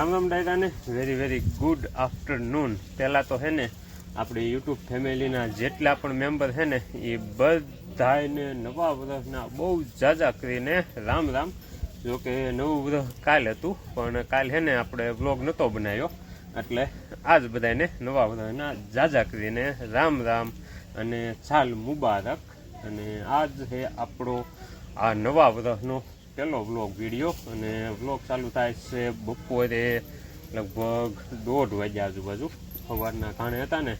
રામ રામ ને very very good afternoon પહેલાં તો હે ને, આપણી યુટ્યુબ ફેમિલીના જેટલા પણ મેમ્બર હે ને, એ બધાને નવા વર્ષના બહુ જાજા કરીને રામ રામ. જો કે નવું વર્ષ કાલ હતું, પણ કાલ છે ને આપણે વ્લોગ નહોતો બનાવ્યો. એટલે આજ બધાને નવા વર્ષના જાજા કરીને રામ રામ અને ચાલ મુબારક. અને આજ છે આપણો આ નવા વર્ષનો પહેલો વ્લોગ વીડિયો અને વ્લોગ ચાલુ થાય છે બપોરે લગભગ દોઢ વાગ્યા આજુબાજુ. સવારના કારણે હતા ને,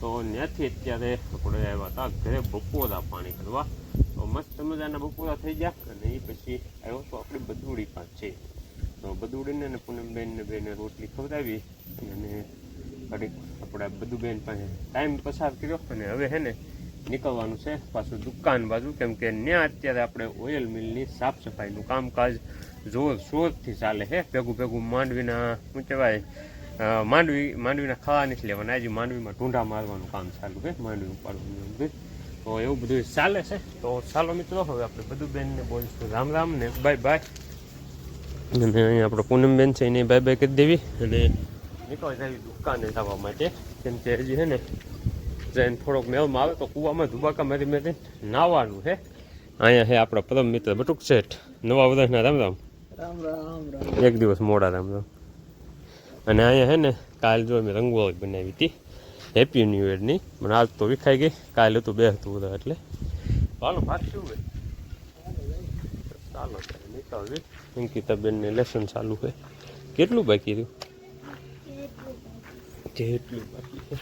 તો ત્યાંથી અત્યારે આપણે આવ્યા હતા ઘરે બપોરા પાણી કરવા તો મસ્ત મજાના બપોરા થઈ ગયા અને એ પછી આવ્યો તો આપણે બધુડી પાસે છે. તો બધુડીને ને પૂનમબેનને બેને રોટલી ખવડાવી અને ઘડીક આપણે બધું બેન પાસે ટાઈમ પસાર કર્યો અને હવે હે ને નીકળવાનું છે પાછું દુકાન બાજુ, કેમ કે ત્યાં અત્યારે આપણે ઓઇલ મિલની સાફ સફાઈનું કામકાજ જોર શોરથી ચાલે છે. ભેગું ભેગું માંડવીના, શું કહેવાય માંડવી, માંડવીના ખાવા નથી લેવાના. આજે માંડવીમાં ઢૂંઢા મારવાનું કામ ચાલુ છે, માંડવી ઉપાડવાનું. તો એવું બધું ચાલે છે. તો ચાલો મિત્રો, હવે આપણે બધું બેનને બોલીશું. રામ રામ ને બાય બાય. અને અહીંયા આપણે પૂનમબેન છે, એને બાય બાય કરી દેવી. અને નીકળી જાય દુકાને જવા માટે. કેમ કે હજી છે ને જઈને થોડોક મેળમાં આવે તો કૂવામાં ધુબાકા મારી મારી નાવાનું છે અહીંયા છે આપણા પરમ મિત્ર બટુક શેઠ. નવા વર્ષના રામ રામ. રામ રામ રામ એક દિવસ મોડા રામ રામ. અને અહીંયા છે ને કાલ જો મેં રંગોળી બનાવી હતી. હેપી ન્યૂ યરની મને આજ તો વિખાઈ ગઈ. કાલે હતું બે હતું બધા એટલે. ચાલો ભાગ શું હોય? ચાલો નીકળવી. અંકિતાબેનને લેસન ચાલુ છે કેટલું બાકી રહ્યું? જેટલું બાકી છે?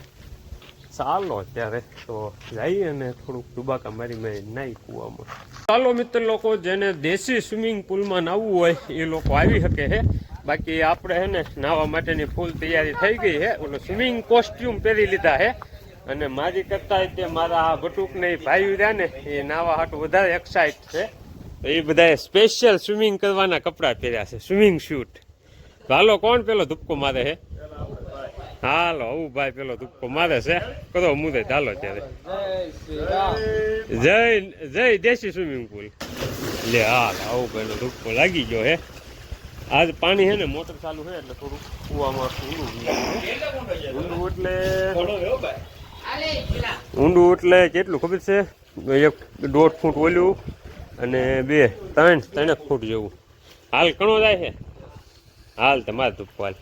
ચાલો ત્યારે તો જઈએ અને થોડુંક ડુબાકા મારી મેં નાઈ કૂવામાં. ચાલો મિત્ર લોકો, જેને દેશી સ્વિમિંગ પુલમાં નાવવું હોય એ લોકો આવી શકે છે બાકી આપણે હે ને નાવા માટેની ફૂલ તૈયારી થઈ ગઈ છે ઓલો સ્વિમિંગ કોસ્ટ્યુમ પહેરી લીધા છે અને મારી કરતા તે મારા આ બટુકને ભાઈ રહ્યા ને, એ નાવા હાટું વધારે એક્સાઇટ છે. એ બધાએ સ્પેશિયલ સ્વિમિંગ કરવાના કપડાં પહેર્યા છે. Swimming shoot. હાલો, કોણ પેલો ધુપકો મારે છે હાલો, આવું ભાઈ પેલો ધુપકો મારે છે. કરો મુદે ચાલો ત્યારે. જય જય દેશી સ્વિમિંગ પુલ. લે, હાલ, આવું પેલો ધુપકો લાગી ગયો હે. આજ પાણી હે ને મોટર ચાલુ છે એટલે થોડું કુવામાં ઊંડું ઊંડું એટલે ઊંડું એટલે કેટલું ખબર છે? એક દોઢ ફૂટ ઓલ્યું અને બે, ત્રણ, ત્રણેક ફૂટ જેવું. હાલ કણો જાય છે હાલ તમારે ધુપકો હાલ.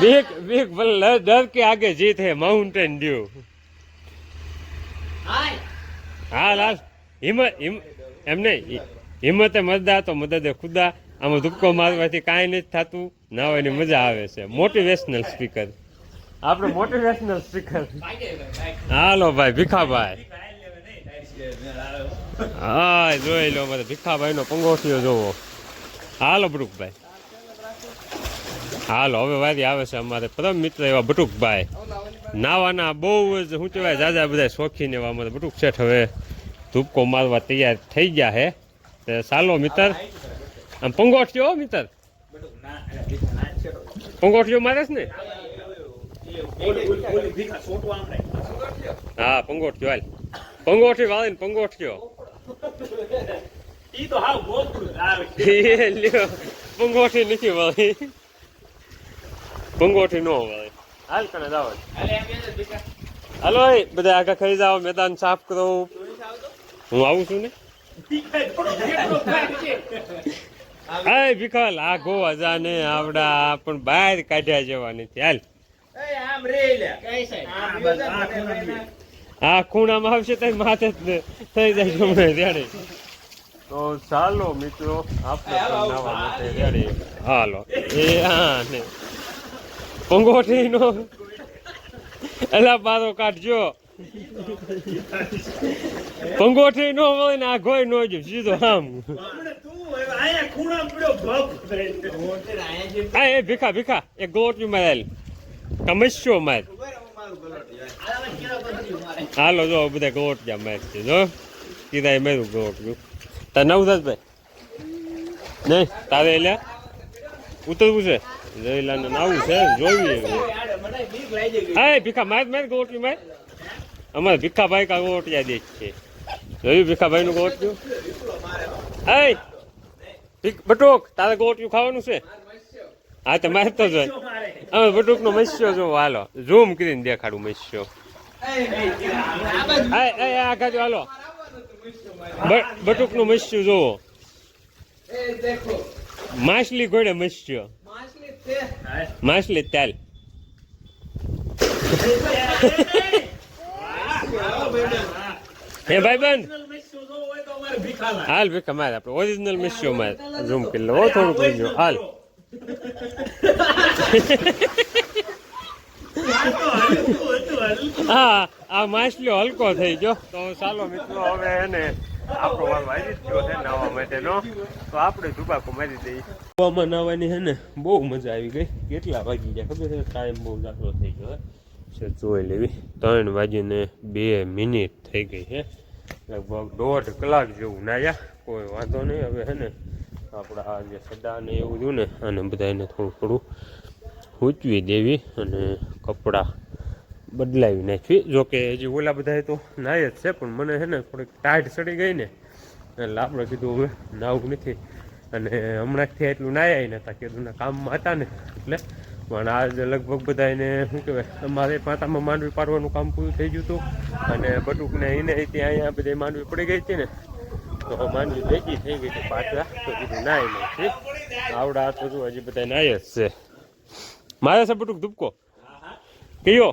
બીક બીક ભલે ડર કે આગે જીત है माउंटेन ड्यू હાલ હાલ હિંમત હિમ એમ નહીં હિંમતે મદદા તો મદદે ખુદા આમાં ધુપકો મારવાથી કાંઈ નથી થતું નાવાની મજા આવે છે મોટિવેશનલ સ્પીકર આપણે મોટિવેશનલ સ્પીકર હાલો ભાઈ ભીખાભાઈ હા જોઈ લો મારે ભીખાભાઈ નો પંગોઠિયો જોવો હાલો બટુકભાઈ હાલો હવે વારી આવે છે અમારે પરમ મિત્ર એવા બટુકભાઈ. નાવાના બહુ જ શું કહેવાય જાજા બધા શોખીન એવા અમારે બટુક શેઠ હવે ધૂપકો મારવા તૈયાર થઈ ગયા હે. તે ચાલો મિત્ર. આમ પંગોઠ્યો મિત્ર. પંગોઠ્યો મારે છે ને? હા પંગોઠ્યો હાલ. પંગોઠી વાળીને પંગોઠિયો. લ્યો પંગોઠી નથી વાળી પંગોઠી નો હોય. હાલ કણે જાવ હાલો બધા આગા ખાઈ જાવ મેદાન સાફ કરો. હું આવું છું ને? હાય, ભીખલ. આ ગોવા જાને, આવડા, પણ બહાર કાઢ્યા જવાની નથી હાલ. આ ખૂણામાં આવશે તઈ માથે જ ને, થઈ જાય જમણે ત્યારે તો ચાલો મિત્રો, આપણે પણ નાવા માટે રેડી. હાલો. એ હા ને. પંગોઠી નો એલા બારો કાઢજો. પંગોઠી નો હોય ને આ ગોય નો જો સીધો આમ. આ એ ભીખા ભીખા, એક ગોટી મારેલ. કમસ્યો માર. હાલો, જો બધા ગોટિયા માર છે, જો. કીધા મેરું ગોટ્યું તાર નવ દસ ભાઈ. નહીં, તારે એટલે ઉતરવું છે. જયલાને નાવું છે જોઈએ હા ભીખા માર માર ગોટલી માર. અમારે ભીખાભાઈ કા ગોટિયા દે છે. જોયું ભીખાભાઈ નું ગોટ્યું હા ઠીક બટુક, તારે ગોટિયું ખાવાનું છે? હા, તો મારે તો જોઈ. અમે બટુક નો મસ્યો જો હાલો. ઝૂમ કરીને દેખાડું મસ્યો. હા એ આ ખાજો, હાલો. બટુકનું મસ્યું જોવો. માછલી ઘોડે મસ્યો. માછલી તાલ હે ભાઈબંધ. હાલ ભીખા મારે આપણે. ઓરિજિનલ મિસ્યો મારે. ઝૂમ કરી લો. થોડુંક લઈ હાલ. હા આ માછલીઓ હલકો થઈ ગયો. તો ચાલો મિત્રો હવે એને આપણો વાર વાજી ગયો છે નાવા માટેનો. તો આપણે ધુબાકો મારી દઈએ. ગોવામાં નાવાની છે ને બહુ મજા આવી ગઈ. કેટલા વાગી ગયા? ખબર છે ટાઈમ બહુ જાગરો થઈ ગયો છે જોઈ લેવી. ત્રણ વાગીને બે મિનિટ થઈ ગઈ છે. લગભગ દોઢ કલાક જેવું નાયા. કોઈ વાંધો નહીં હવે છે ને આપણા જે સડા ને એવું જોયું ને અને બધા એને થોડું થોડું હૂચવી દેવી અને કપડાં બદલાવી નાખવી જોકે હજી ઓલા બધા તો નાય જ છે, પણ મને છે ને થોડીક ટાઈટ ચડી ગઈ ને, એટલે આપણે કીધું હવે નાવું નથી. અને હમણાંથી એટલું નાયા નહોતા કીધું કામમાં હતા ને, એટલે પણ આજે લગભગ બધા એને શું કહેવાય, અમારે પાતામાં માંડવી પાડવાનું કામ પૂરું થઈ ગયું હતું. અને બટુકને એને ત્યાં અહીંયા બધી માંડવી પડી ગઈ હતી ને, તો માંડવી ભેગી થઈ ગઈ હતી પાછા, તો કીધું નાય નથી. આવડા તો બધું હજી બધા નાય જ છે. મારે છે બટુક ધૂપકો? કયો?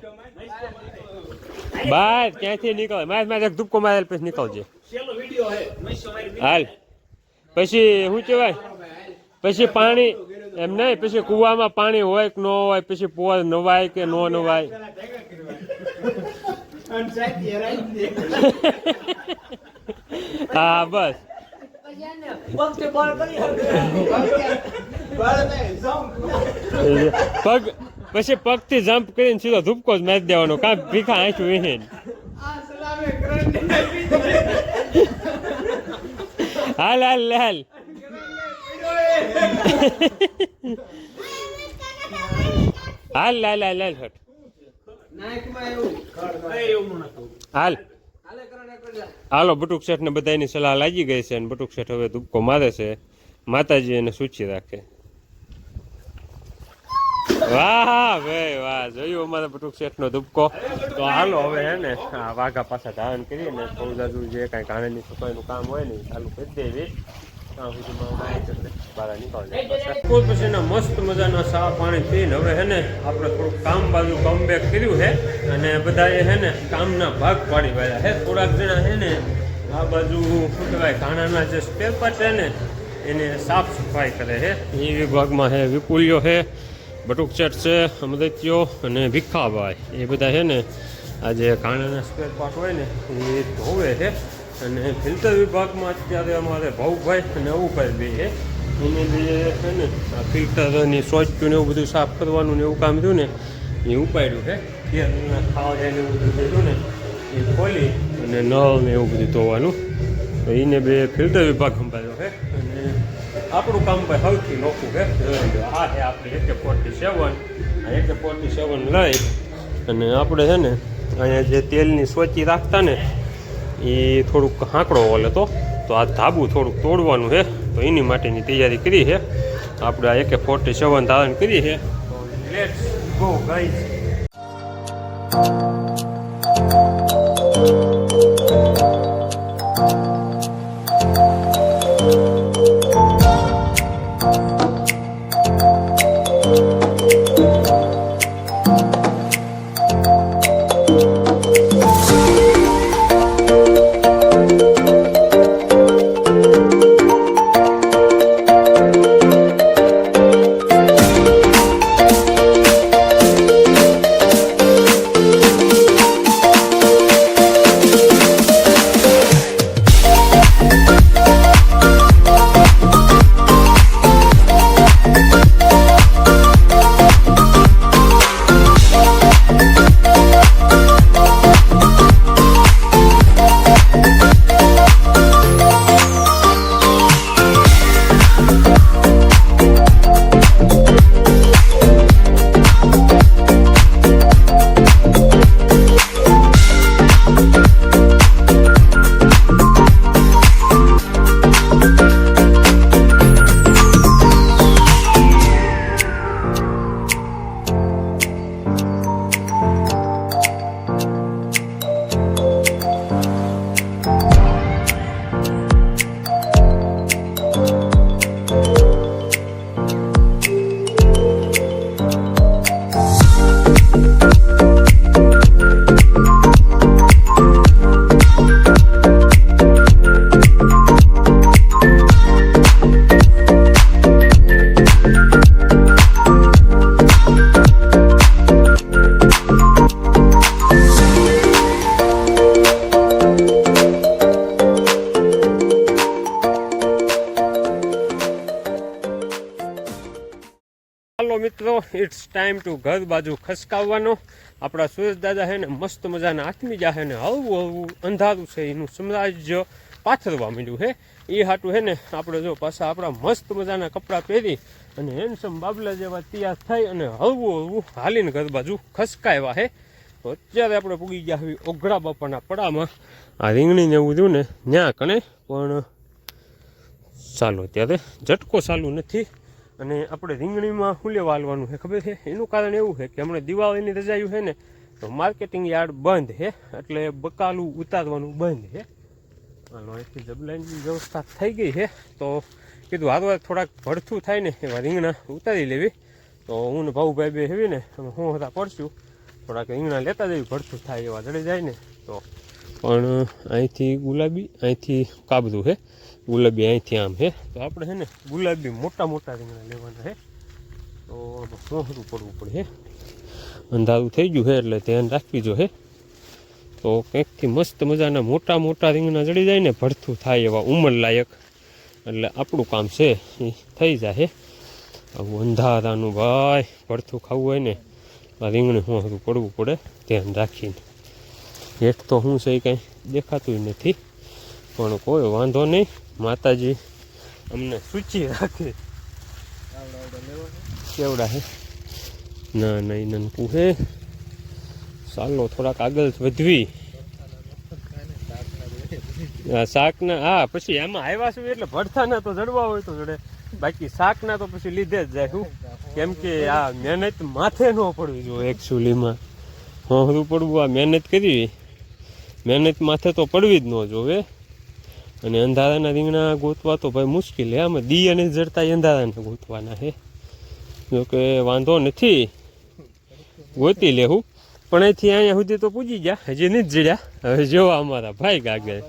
બાર ક્યાંથી નીકળે. મારે મારે એક ધૂપકો મારે પછી નીકળજે. હાલ. પછી શું કહેવાય? પછી પાણી એમ નહીં, પછી કુવામાં પાણી હોય કે ન હોય, પછી પોર નવાય કે ન નવાય. હા, બસ. પગ પછી પગથી જમ્પ કરીને સીધો ધૂપકો જ મારી દેવાનો. કાં ભીખા આંચું વિહીન? હાલ હાલ હાલ. હાલ લાલ લાલ લાલ હટ. હાલ. હાલો, બટુક શેઠ ને બધાની સલાહ લાગી ગઈ છે અને બટુક શેઠ હવે ધૂપકો મારે છે. માતાજી એને સૂચી રાખે. વાહ ભાઈ વાહ. જોયું અમારે બટુક શેઠ નો તો હાલો હવે હે ને આ વાઘા પાછા ધારણ કરીએ ને થોડું જાજુ જે કાંઈ કાણાની સફાઈનું કામ હોય ને ચાલુ કરી દેવી. ત્યાં સુધીમાં ગાય એટલે બહાર નીકળી જાય પછી એના મસ્ત મજાના સા પાણી પીને હવે હે ને આપણે થોડુંક કામ બાજુ કમબેક કર્યું છે અને બધાએ હે ને કામના ભાગ પાડી વાળ્યા હે. થોડાક જણા હે ને આ બાજુ ફૂટવાય ઘાણાના જે સ્ટેપર છે ને એને સાફ સફાઈ કરે છે એ વિભાગમાં હે વિપુલ્યો છે બટુક ચેટ છે અમદત્યો અને ભીખાભાઈ. એ બધા છે ને આ જે કાણાના સ્પેર પાર્ટ હોય ને, એ ધોવે છે. અને ફિલ્ટર વિભાગમાં અત્યારે અમારે ભાઉભાઈ અને અવુભાઈ બે છે. એને બે છે ને, આ ફિલ્ટરની સ્વચ્છ ને એવું બધું સાફ કરવાનું ને એવું કામ થયું ને, એ ઉપાડ્યું છે. ત્યાં ખાવા જાય એવું બધું થયું ને, એ ખોલી અને નળ ને એવું બધું ધોવાનું. એને બે ફિલ્ટર વિભાગ સંભાળ્યો છે. આપણું કામ ભાઈ સૌથી નોખું છે આ છે આપણી એકે ફોર્ટી સેવન એકે ફોર્ટી સેવન લઈ. અને આપણે છે ને, અહીંયા જે તેલની સ્વચ્છી રાખતા ને એ થોડુંક હાંકડો ઓલે તો. તો આ ધાબુ થોડુંક તોડવાનું છે તો એની માટેની તૈયારી કરી છે આપણે આ એકે ફોર્ટી સેવન ધારણ કરી છે let's go guys it's time to ઘર બાજુ ખસકાવવાનો. આપણા સુરેશ દાદા છે ને મસ્ત મજાના આત્મી જા છે ને હળવું હળવું અંધારું છે એનું સામ્રાજ્ય પાથરવા માંડ્યું છે એ હાટું છે ને આપણે જો પાછા આપણા મસ્ત મજાના કપડાં પહેરી અને હેન્ડસમ બાબલા જેવા તૈયાર થઈ અને હળવું હળવું હાલીને ઘર બાજુ ખસકાવ્યા છે તો અત્યારે આપણે પૂગી ગયા હવે ઓઘડા બાપાના પડામાં. આ રીંગણીને એવું રહ્યું ને ત્યાં કણે પણ ચાલો અત્યારે ઝટકો ચાલુ નથી. અને આપણે રીંગણીમાં શું લેવા છે ખબર છે? એનું કારણ એવું છે કે હમણાં દિવાળીની રજાયું છે ને, તો માર્કેટિંગ યાર્ડ બંધ છે, એટલે બકાલું ઉતારવાનું બંધ છે. અહીંથી જબલાઈની વ્યવસ્થા થઈ ગઈ છે. તો કીધું હારવાર થોડાક ભડથું થાય ને એવા રીંગણા ઉતારી લેવી. તો હું ને ભાઉભાઈ બે હેવી ને અમે હું હતા પડશું. થોડાક રીંગણા લેતા જઈએ ભડથું થાય એવા જડી જાય ને. તો, પણ અહીંથી ગુલાબી, અહીંથી કાબરું છે. ગુલાબી અહીંથી આમ, હે? તો આપણે છે ને ગુલાબી મોટા મોટા રીંગણા લેવાના છે તો પહોંચવું પડવું પડે, હે? અંધારું થઈ ગયું છે એટલે ધ્યાન રાખવી જો હે? તો કંઈકથી મસ્ત મજાના મોટા મોટા રીંગણા જડી જાય ને, ભરથું થાય એવા ઉંમર લાયક. એટલે આપણું કામ છે એ થઈ જાય, હે? આવું અંધારાનું ભાઈ, ભરથું ખાવું હોય ને, આ રીંગણી હોંહરું પડવું પડે, ધ્યાન રાખીને. હેઠ તો શું છે એ કાંઈ દેખાતું નથી. પણ કોઈ વાંધો નહીં. માતાજી અમને સૂચિ રાખે. કેવડા હે? ના, નહીં, નનકું હે. ચાલો થોડાક આગળ વધવી. શાકના હા પછી એમાં આવ્યા છું એટલે ભરથાના તો જડવા હોય તો જડે. બાકી શાકના તો પછી લીધે જ જાય શું કેમ કે આ મહેનત માથે ન પડવી જોઈએ એકચ્યુઅલીમાં હોહરું પડવું આ મહેનત કરવી. મહેનત માથે તો પડવી જ ન જોવે અને અંધારાના રીંગણા ગોતવા તો ભાઈ મુશ્કેલ હે આમાં દી અને જડતા અંધારાને ગોતવાના હે જોકે વાંધો નથી. ગોતી લેવું પણ અહીંથી અહીંયા સુધી તો પૂજી ગયા. હજી નથી જડ્યા. હવે જોવા અમારા ભાઈ આગળ